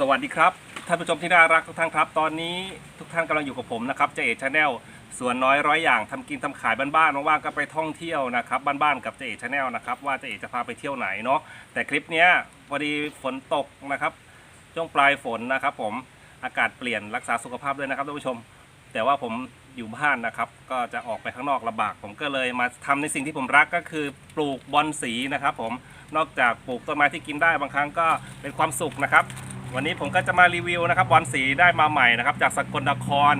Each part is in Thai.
สวัสดีครับท่านผู้ชมที่น่ารักทุกท่านครับ ตอนนี้ทุกท่านกำลังอยู่กับผมนะครับเจเอชาแนลสวนน้อยร้อยอย่างทำกินทำขายบ้านๆว่างๆก็ไปท่องเที่ยวนะครับบ้านๆกับเจเอชาแนลนะครับว่าเจเอจะพาไปเที่ยวไหนเนาะแต่คลิปเนี้ยพอดีฝนตกนะครับช่วงปลายฝนนะครับผมอากาศเปลี่ยนรักษาสุขภาพด้วยนะครับท่านผู้ชม แต่ว่าผมอยู่บ้านนะครับ ก็จะออกไปข้างนอกลำบาก ผมก็เลยมาทำในสิ่งที่ผมรักก็คือปลูกบอนสีนะครับ ผมนอกจากปลูกต้นไม้ที่กินได้บางครั้งก็เป็นความสุขนะครับ วันนี้ผมก็จะมารีวิวนะครับบอลสีได้มาใหม่นะครับจากสกลนคร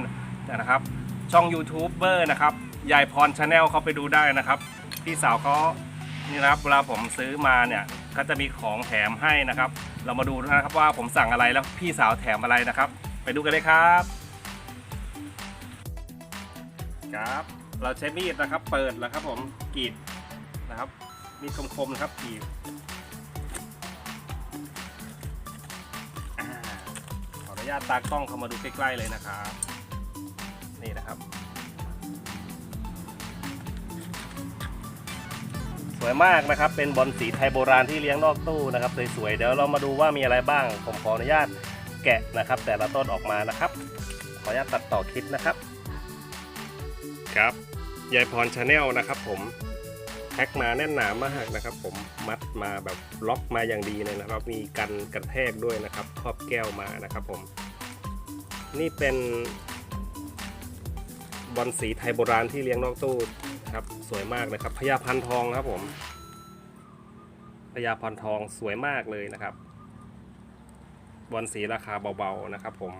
นะครับ ช่องยูทูบเบอร์นะครับยายพรชาแนลเขาไปดูได้นะครับ พี่สาวเขานี่นะครับเวลาผมซื้อมาเนี่ยก็จะมีของแถมให้นะครับ เรามาดูนะครับว่าผมสั่งอะไรแล้วพี่สาวแถมอะไรนะครับ ไปดูกันเลยครับครับ เราใช้มีดนะครับ เปิดแล้วครับผมกรีดนะครับมีดคมๆนะครับกรีด ญาตตากล้องเข้ามาดูใกล้ๆเลยนะครับนี่นะครับ สวยมากนะครับ เป็นบอลสีไทยโบราณที่เลี้ยงนอกตู้นะครับสวยๆเดี๋ยวเรามาดูว่ามีอะไรบ้าง ผมขออนุญาตแกะนะครับ แต่ละต้นออกมานะครับ ขออนุญาตตัดต่อคลิปนะครับ ครับยายพรชาแนลนะครับผม แพ็คมาแน่นหนามากนะครับ ผมมัดมาแบบล็อกมาอย่างดีเลยนะครับ มีกันกระแทกด้วยนะครับครอบแก้วมานะครับ ผม นี่เป็นบอลสีไทยโบราณที่เลี้ยงนอกตู้ครับสวยมากนะครับพญาพันทองครับผมพญาพันทองสวยมากเลยนะครับบอลสีราคาเบาๆนะครับ ผม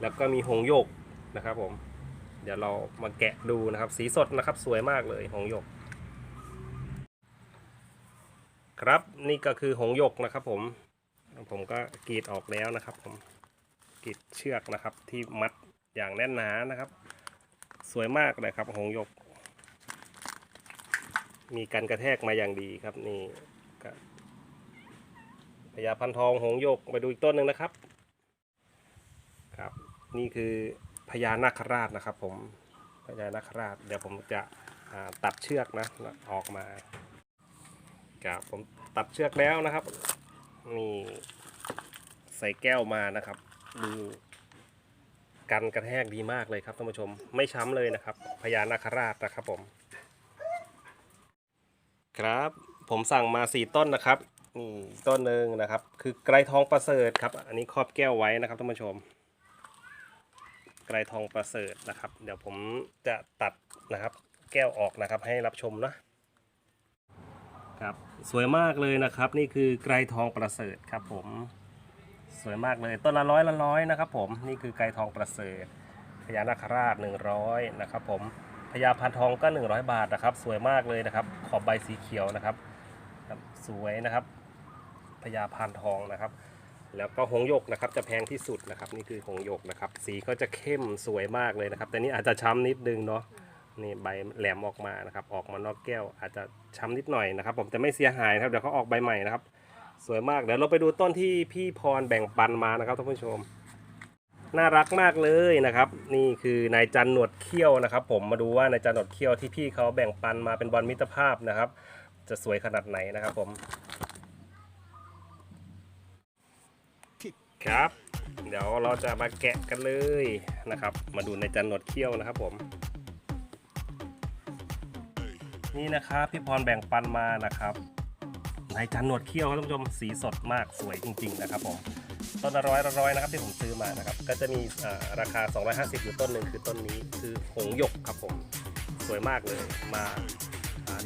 แล้วก็มีหงส์หยกนะครับผม เดี๋ยวเรามาแกะดูนะครับ สีสดนะครับสวยมากเลยหงหยก ครับนี่ก็คือหงหยกนะครับผม ผมก็กรีดออกแล้วนะครับผมกรีดเชือกนะครับ ที่มัดอย่างแน่นหนานะครับ สวยมากเลยครับหงหยก มีการกระแทกมาอย่างดีครับนี่พญาพันทองหงหยกไปดูอีกต้นหนึ่งนะครับ ครับ นี่คือ พญานาคราชนะครับผมพญานาคราช เดี๋ยวผมจะตัดเชือกนะออกมาครับผมตัดเชือกแล้วนะครับนี่ใส่แก้วมานะครับดูกันกระแทกดีมากเลยครับท่านผู้ชมไม่ช้ำเลยนะครับพญานาคราชนะครับผม ครับผมสั่งมาสี่ต้นนะครับนี่ต้นหนึ่งนะครับ คือไกรทองประเสริฐครับ อันนี้ครอบแก้วไว้นะครับท่านผู้ชม ไกรทองประเสริฐนะครับ เดี๋ยวผมจะตัดนะครับ แก้วออกนะครับให้รับชมนะครับสวยมากเลยนะครับ นี่คือไกรทองประเสริฐครับผมสวยมากเลยต้นละร้อยละร้อยนะครับ ผมนี่คือไกรทองประเสริฐพญานาคราช 100 นะครับ ผมพญาพันทองก็ 100 บาทนะครับ สวยมากเลยนะครับ ขอบใบสีเขียวนะครับครับสวยนะครับพญาพันทองนะครับ แล้วก็หงยกนะครับจะแพงที่สุดนะครับ นี่คือหงยกนะครับ สีก็จะเข้มสวยมากเลยนะครับ แต่นี่อาจจะช้ำนิดนึงเนาะนี่ใบแหลมออกมานะครับ ออกมานอกแก้ว อาจจะช้ำนิดหน่อยนะครับ ผมจะไม่เสียหายครับเดี๋ยวเขาออกใบใหม่นะครับ สวยมากเดี๋ยวเราไปดูต้นที่พี่พรแบ่งปันมานะครับท่านผู้ชม น่ารักมากเลยนะครับ นี่คือนายจันหนวดเขี้ยวนะครับ ผมมาดูว่านายจันหนวดเขี้ยวที่พี่เขาแบ่งปันมาเป็นบอลมิตรภาพนะครับ จะสวยขนาดไหนนะครับ ผม ครับ เดี๋ยวเราจะมาแกะกันเลยนะครับ มาดูในจันหนวดเขี้ยวนะครับผม นี่นะครับพี่พรแบ่งปันมานะครับในจันหนวดเขี้ยวครับท่านผู้ชมสีสดมากสวยจริง ๆ นะครับผมต้นละร้อยละร้อยนะครับที่ผมซื้อมานะครับ ก็จะมีอ่าราคา 250 อยู่ต้นหนึ่งคือต้นนี้คือหงหยกครับผม สวยมากเลยมา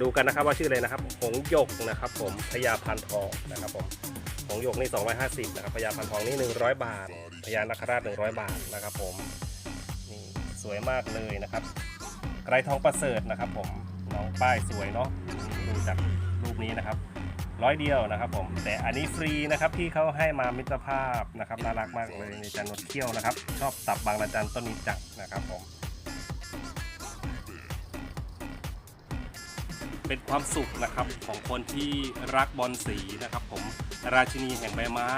ดูกันนะครับว่าชื่ออะไรนะครับ หงยกนะครับ ผมพญาพันทองนะครับผมหงยกนี่ 250นะครับพญาพันทองนี่ 100 บาทพญานาคราช 100 บาทนะครับ ผมนี่สวยมากเลยนะครับไกรทองประเสริฐนะครับ ผมน้องป้ายสวยเนาะดูจากรูปนี้นะครับร้อยเดียวนะครับผมแต่อันนี้ฟรีนะครับที่เขาให้มามิตรภาพนะครับน่ารักมากเลยในจันทร์นดเขี้ยวนะครับ ชอบตับบางระจันต้นนี้จักนะครับผม เป็นความสุขนะครับของคนที่รักบอลสีนะครับ ผมราชินีแห่งใบไม้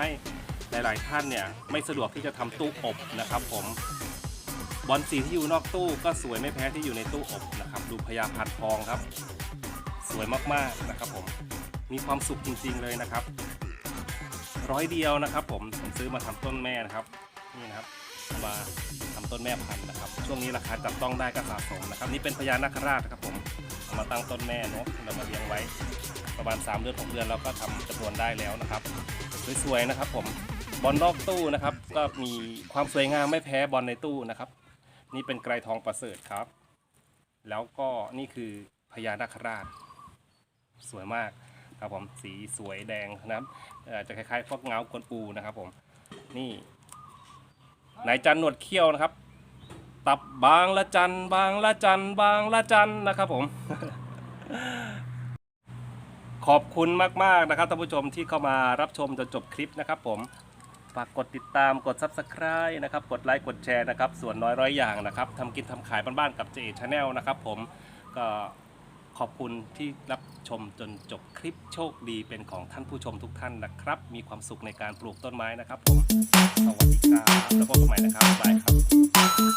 หลาย ๆ ท่านเนี่ยไม่สะดวกที่จะทำตู้อบนะครับ ผมบอลสีที่อยู่นอกตู้ก็สวยไม่แพ้ที่อยู่ในตู้อบนะครับ ดูพญาพันทองครับ สวยมากๆนะครับ ผมมีความสุขจริง ๆ เลยนะครับ ร้อยเดียวนะครับ ผมผมซื้อมาทำต้นแม่นะครับนี่นะครับ มาทำต้นแม่พันธุ์นะครับ ช่วงนี้ราคาจับต้องได้ก็สะสมนะครับ นี่เป็นพญานาคราชนะครับผมเอามาตั้งต้นแม่เนาะเรามาเลี้ยงไว้ ประมาณ 3 เดือน6เดือนเราก็ทำจำนวนได้แล้วนะครับสวยๆนะครับ ผมบอลนอกตู้นะครับ ก็มีความสวยงามไม่แพ้บอลในตู้นะครับ นี่เป็นไกรทองประเสริฐครับ แล้วก็นี่คือพญานาคราช สวยมากครับผมสีสวยแดงนะครับจะคล้ายๆพวกเงากวนปูนะครับผมนี่ นายจันหนวดเขี้ยวนะครับ ตับบางละจันบางละจันบางละจันนะครับผม ขอบคุณมาก ๆ นะครับท่านผู้ชมที่เข้ามารับชมจนจบคลิปนะครับผมฝากกดติดตามกด Subscribe นะครับ กดไลค์ กดแชร์นะครับ ส่วนน้อยร้อยอย่างนะครับทำกินทำขายบ้านๆกับเจชาแนลนะครับผมก็ ขอบคุณที่รับชมจนจบคลิปโชคดีเป็นของท่านผู้ชมทุกท่านนะครับ มีความสุขในการปลูกต้นไม้นะครับผมสวัสดีครับแล้วพบกันใหม่นะครับบบายครับ